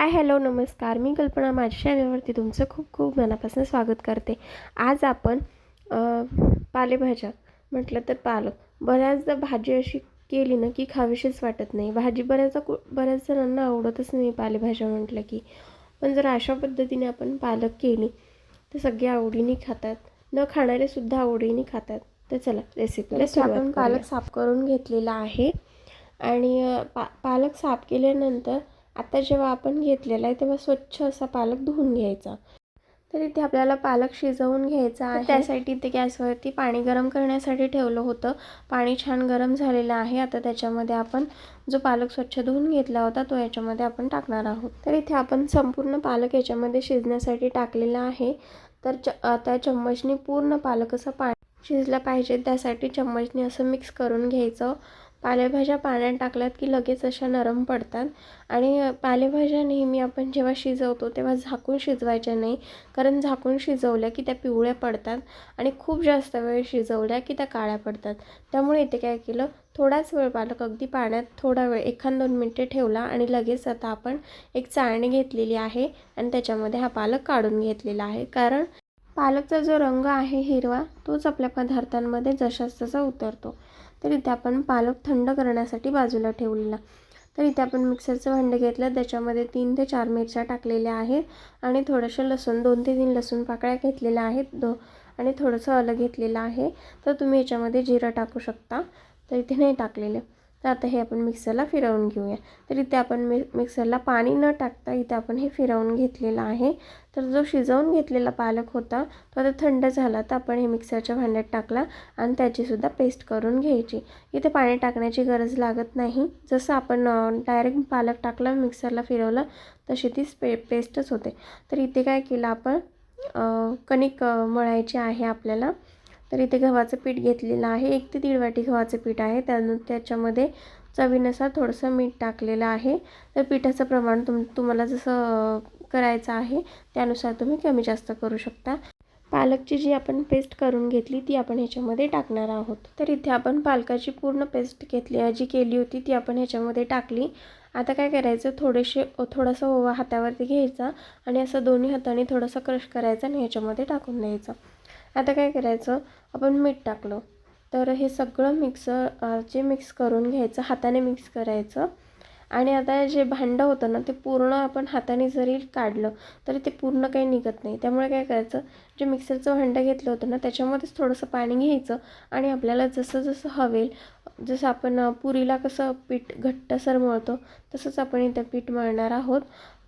Hi hello नमस्कार. मी कल्पना माझ्या चॅनलवरती तुमचं खूप खूप मनापासून स्वागत करते. आज आपण पालेभाज्या म्हटलं तर पालक. बऱ्याचदा भाजी अशी केली ना की खावीशीच वाटत नाही. भाजी बऱ्याचदा कु बऱ्याच जणांना आवडतच नाही पालेभाज्या म्हटलं की. पण जर अशा पद्धतीने आपण पालक केली तर सगळे आवडीने खातात. न खाणारे सुद्धा आवडीने खातात. तर चला रेसिपीला आपण पालक साफ करून घेतलेला आहे. आणि पा पालक साफ केल्यानंतर आता जेव्हा आपण घेतलेला आहे तेव्हा स्वच्छ असा पालक धुवून घ्यायचा. तर इथे आपल्याला पालक शिजवून घ्यायचा आहे. त्यासाठी इथे गॅसवरती पाणी गरम करण्यासाठी ठेवलं होतं. पाणी छान गरम झालेलं आहे. आता त्याच्यामध्ये आपण जो पालक स्वच्छ धुवून घेतला होता तो याच्यामध्ये आपण टाकणार आहोत. तर इथे आपण संपूर्ण पालक याच्यामध्ये शिजण्यासाठी टाकलेला आहे. तर च आता चम्मचने पूर्ण पालक असं पाणी शिजलं पाहिजे. त्यासाठी चम्मचने असं मिक्स करून घ्यायचं. पालेभाज्या पाण्यात टाकल्यात की लगेच अशा नरम पडतात. आणि पालेभाज्या नेहमी आपण जेव्हा शिजवतो तेव्हा झाकून शिजवायच्या नाही. कारण झाकून शिजवल्या की त्या पिवळ्या पडतात आणि खूप जास्त वेळ शिजवल्या की त्या काळ्या पडतात. त्यामुळे इथे काय केलं थोडाच वेळ पालक अगदी पाण्यात थोडा वेळ एखाद दोन मिनटे ठेवला आणि लगेच आता आपण एक चाळणी घेतलेली आहे आणि त्याच्यामध्ये हा पालक काढून घेतलेला आहे. कारण पालकचा जो रंग आहे हिरवा तोच आपल्या पदार्थांमध्ये जशाच तसा उतरतो. तर इथे आपण पालक थंड करण्यासाठी बाजूला ठेवलेला. तर इथे आपण मिक्सरचं भांडं घेतलं. त्याच्यामध्ये तीन ते चार मिरच्या टाकलेल्या आहेत आणि थोडंसं लसूण दोन ते तीन लसूण पाकळ्या घेतलेल्या आहेत. दो आणि थोडंसं आलं घेतलेलं आहे. तर तुम्ही याच्यामध्ये जिरं टाकू शकता. तर इथे नाही टाकलेलं. तर आता हे आपण मिक्सरला फिरवून घेऊया. तर इथे आपण मि मिक्सरला पाणी न टाकता इथे आपण हे फिरवून घेतलेलं आहे. तर जो शिजवून घेतलेला पालक होता तो आता थंड झाला. तर आपण हे मिक्सरच्या भांड्यात टाकला आणि त्याचीसुद्धा पेस्ट करून घ्यायची. इथे पाणी टाकण्याची गरज लागत नाही. जसं आपण डायरेक्ट पालक टाकला मिक्सरला फिरवलं तशी ती पे पेस्टच होते. तर इथे काय केलं आपण कणिक मळायची आहे आपल्याला. तर इथे गव्हाचं पीठ घेतलेलं आहे. एक ते दीड वाटी गव्हाचं पीठ आहे. त्यानु त्याच्यामध्ये चवीनुसार थोडंसं मीठ टाकलेलं आहे. तर पिठाचं प्रमाण तुम तुम्हाला जसं करायचं आहे त्यानुसार तुम्ही कमी जास्त करू शकता. पालकची जी आपण पेस्ट करून घेतली ती आपण ह्याच्यामध्ये टाकणार आहोत. तर इथे आपण पालकाची पूर्ण पेस्ट घेतली जी केली होती ती आपण ह्याच्यामध्ये टाकली. आता काय करायचं? थोडेसे थोडासा ओवा हातावरती घ्यायचा आणि असं दोन्ही हाताने थोडंसं क्रश करायचा आणि ह्याच्यामध्ये टाकून द्यायचं. आता काय करायचं? आपण मीठ टाकलं. तर हे सगळं मिक्सर जे मिक्स करून घ्यायचं हाताने मिक्स करायचं. आणि आता जे भांडं होतं ना ते पूर्ण आपण हाताने जरी काढलं तरी ते पूर्ण काही निघत नाही. त्यामुळे काय करायचं? जे मिक्सरचं भांडं घेतलं होतं ना त्याच्यामध्येच थोडंसं पाणी घ्यायचं आणि आपल्याला जसं जसं हवेल जसं आपण पुरीला कसं पीठ घट्टसर मळतो तसंच आपण इथं पीठ मळणार आहोत.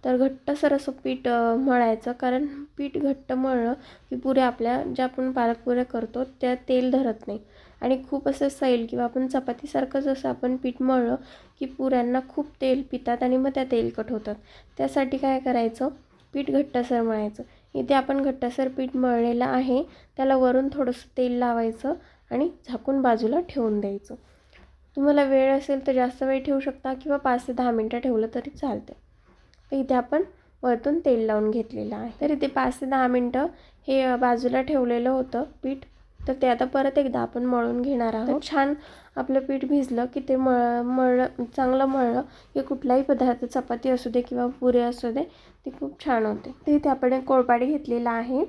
तर घट्टसर असं पीठ मळायचं. कारण पीठ घट्ट मळलं की पुऱ्या आपल्या ज्या आपण पालक पुऱ्या करतो त्या तेल धरत नाही. आणि खूप असं सैल किंवा आपण चपातीसारखं जसं आपण पीठ मळलं की पुऱ्यांना खूप तेल पितात आणि मग त्या तेलकट होतात. त्यासाठी काय करायचं? पीठ घट्टसर मळायचं. इथे आपण घट्टसर पीठ मळलेलं आहे. त्याला वरून थोडंसं तेल लावायचं आणि झाकून बाजूला ठेवून द्यायचं. तुम्हाला वेळ असेल तर जास्त वेळ ठेवू शकता किंवा पाच ते दहा मिनटं ठेवलं तरी चालते तर इथे आपण वरतून तेल लावून घेतलेलं आहे. तर इथे पाच ते दहा मिनटं हे बाजूला ठेवलेलं होतं पीठ. तर ते आता परत एकदा आपण मळून घेणार आहोत. छान आपलं पीठ भिजलं की ते मळ मळ चांगलं मळलं की कुठलाही पदार्थ चपाती असू दे किंवा पुरे असू दे ते खूप छान होते. तर इथे आपण एक कोळपाडी घेतलेला आहे.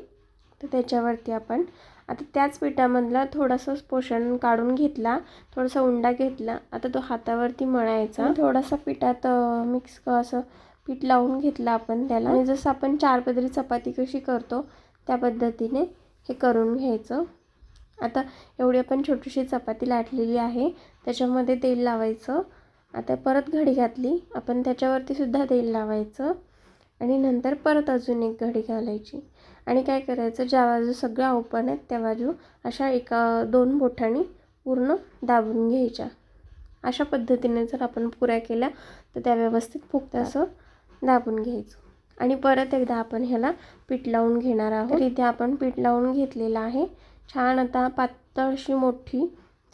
तर त्याच्यावरती आपण आता त्याच पिठामधला थोडंसं पोषण काढून घेतला थोडासा उंडा घेतला. आता तो हातावरती मळायचा. थोडासा पिठात मिक्स असं पीठ लावून घेतलं आपण त्याला. आणि जसं आपण चार पदरी चपाती कशी करतो त्या पद्धतीने हे करून घ्यायचं. आता एवढी आपण छोटीशी चपाती लाटलेली आहे. त्याच्यामध्ये तेल लावायचं. आता परत घडी घातली. आपण त्याच्यावरती सुद्धा तेल लावायचं. आणि नंतर परत अजून एक घडी घालायची. आणि काय करायचं ज्या बाजू सगळ्या ओपन आहेत त्या बाजू अशा एका दोन बोटांनी पूर्ण दाबून घ्यायच्या. अशा पद्धतीने जर आपण पुऱ्या केल्या तर त्या व्यवस्थित फुगतं असं. दाबून घ्यायचं. आणि परत एकदा आपण ह्याला पीठ लावून घेणार आहोत. इथे आपण पीठ लावून घेतलेलं आहे. छान आता पातळशी मोठी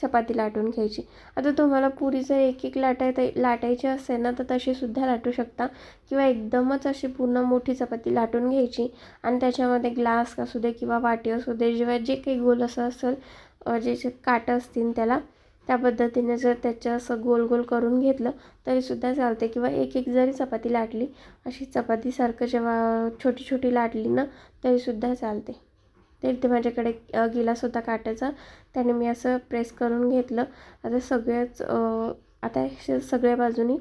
चपाती लाटून घ्यायची. आता तुम्हाला पुरी जर एक एक लाटाय लाटायची असेल ना तर तशीसुद्धा लाटू शकता. किंवा एकदमच अशी पूर्ण मोठी चपाती लाटून घ्यायची. आणि त्याच्यामध्ये ग्लास असू दे किंवा वाटी असू दे जेव्हा जे काही गोल असं असेल जे जे काटं असतील त्याला त्या पद्धतीने जर त्याच्या असं गोल गोल करून घेतलं तरीसुद्धा चालते. किंवा एक एक जरी चपाती लाटली अशी चपातीसारखं जेव्हा छोटी छोटी लाटली ना तरीसुद्धा चालते. तर इथे माझ्याकडे गिलास होता काट्याचा. त्याने मी असं प्रेस करून घेतलं. आता सगळ्याच आता सगळ्या बाजूनी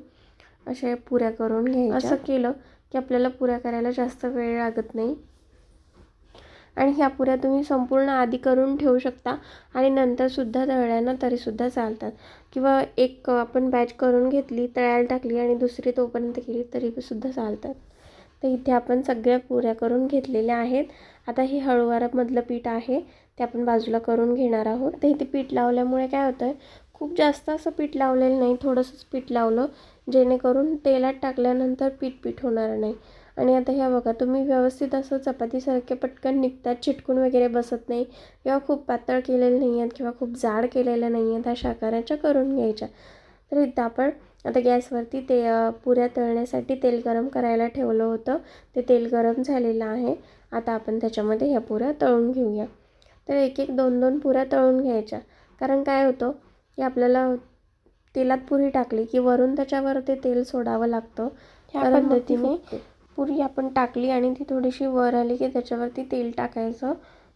अशा पुऱ्या करून घ्यायच्या. असं केलं की आपल्याला पुऱ्या करायला जास्त वेळ लागत नाही. आणि ह्या पुऱ्या तुम्ही संपूर्ण आधी करून ठेवू शकता. आणि नंतरसुद्धा तळल्या ना तरीसुद्धा चालतात. किंवा एक आपण बॅच करून घेतली तळायला टाकली आणि दुसरी तोपर्यंत केली तरीसुद्धा चालतात. तर इथे आपण सगळ्या पुऱ्या करून घेतलेल्या आहेत. आता हे हळूवारामधलं पीठ आहे ते आपण बाजूला करून घेणार आहोत. तर इथे पीठ लावल्यामुळे काय होतं आहे खूप जास्त असं पीठ लावलेलं नाही थोडंसंच पीठ लावलं जेणेकरून तेलात टाकल्यानंतर पीठ पीठ होणार नाही. आणि आता ह्या बघा तुम्ही व्यवस्थित असं चपातीसारखे पटकन निघतात चिटकून वगैरे बसत नाही किंवा खूप पातळ केलेले नाही आहेत किंवा खूप जाड केलेल्या नाही आहेत अशा आकाराच्या करून घ्यायच्या. तर इथं आपण आता गॅसवरती ते पुऱ्या तळण्यासाठी तेल गरम करायला ठेवलं होतं. ते तेल गरम झालेलं आहे. आता आपण त्याच्यामध्ये ह्या पुऱ्या तळून घेऊया. तर एक एक दोन दोन पुऱ्या तळून घ्यायच्या. कारण काय होतं की आपल्याला तेलात पुरी टाकली की वरून त्याच्यावर ते तेल सोडावं लागतं. त्या पद्धतीने पुरी आपण टाकली आणि ती थोडीशी वर आली की त्याच्यावरती तेल टाकायचं.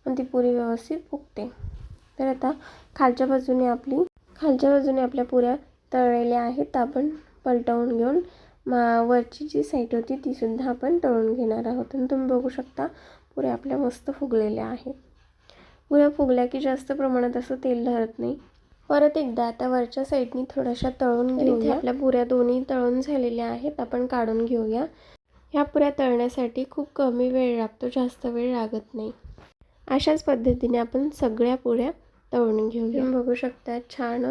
आणि ती पुरी व्यवस्थित फुगते. तर आता खालच्या बाजूने आपली खालच्या बाजूने आपल्या पुऱ्या तळलेल्या आहेत तर आपण पलटवून घेऊन मा वरची जी साईड होती तीसुद्धा आपण तळून घेणार आहोत. आणि तुम्ही बघू शकता पुऱ्या आपल्या मस्त फुगलेल्या आहेत. पुऱ्या फुगल्या की जास्त प्रमाणात असं तेल धरत नाही. परत एकदा आता वरच्या साईडनी थोड्याशा तळून घेऊया. आपल्या पुऱ्या दोन्ही तळून झालेल्या आहेत आपण काढून घेऊया. ह्या पुऱ्या तळण्यासाठी खूप कमी वेळ लागतो जास्त वेळ लागत नाही. अशाच पद्धतीने आपण सगळ्या पुऱ्या तळून घेऊया. बघू शकता छान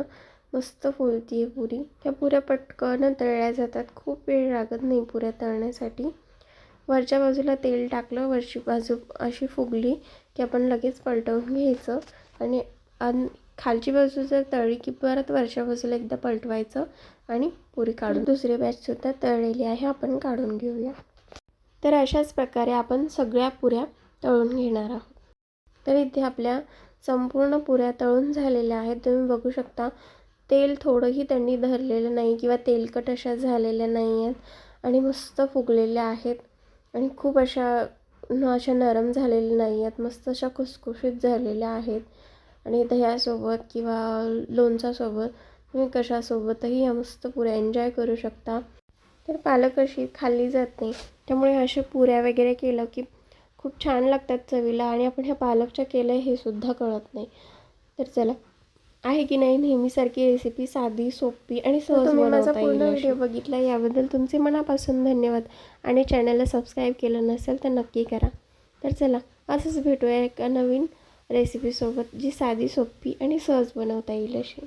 मस्त फुलती आहे पुरी. त्या पुऱ्या पटकन तळल्या जातात. खूप वेळ लागत नाही पुऱ्या तळण्यासाठी. वरच्या बाजूला तेल टाकलं वरची बाजू अशी फुगली की आपण लगेच पलटवून घ्यायचं आणि अन खालची बाजू जर तळली की परत वरच्या बाजूला एकदा पलटवायचं आणि पुरी काढून. दुसरी बॅचसुद्धा तळलेली आहे. आपण काढून घेऊया. तर अशाच प्रकारे आपण सगळ्या पुऱ्या तळून घेणार आहोत. तर इथे आपल्या संपूर्ण पुऱ्या तळून झालेल्या आहेत. तुम्ही बघू शकता तेल थोडंही त्यांनी धरलेलं नाही किंवा तेलकट अशा झालेल्या नाही आहेत आणि मस्त फुगलेल्या आहेत आणि खूप अशा न अशा नरम झालेल्या नाही आहेत. मस्त अशा खुसखुशीत झालेल्या आहेत. आणि दह्यासोबत किंवा लोणच्यासोबत तुम्ही कशासोबतही या मस्त पुऱ्या एन्जॉय करू शकता. तर पालक अशी खाल्ली जात नाही. त्यामुळे अशा पुऱ्या वगैरे केलं की खूप छान लागतात चवीला आणि आपण ह्या पालकच्या केलं हे सुद्धा कळत नाही. तर चला आहे की नाही नेहमीसारखी रेसिपी साधी सोपी आणि सहज तुम्ही माझा बनवता येईल पूर्ण व्हिडिओ बघितला याबद्दल तुमचे मनापासून धन्यवाद आणि चॅनलला सबस्क्राईब केलं नसेल तर नक्की करा. तर चला असंच भेटूया एका नवीन रेसिपीसोबत जी साधी सोपी आणि सहज बनवता येईल अशी.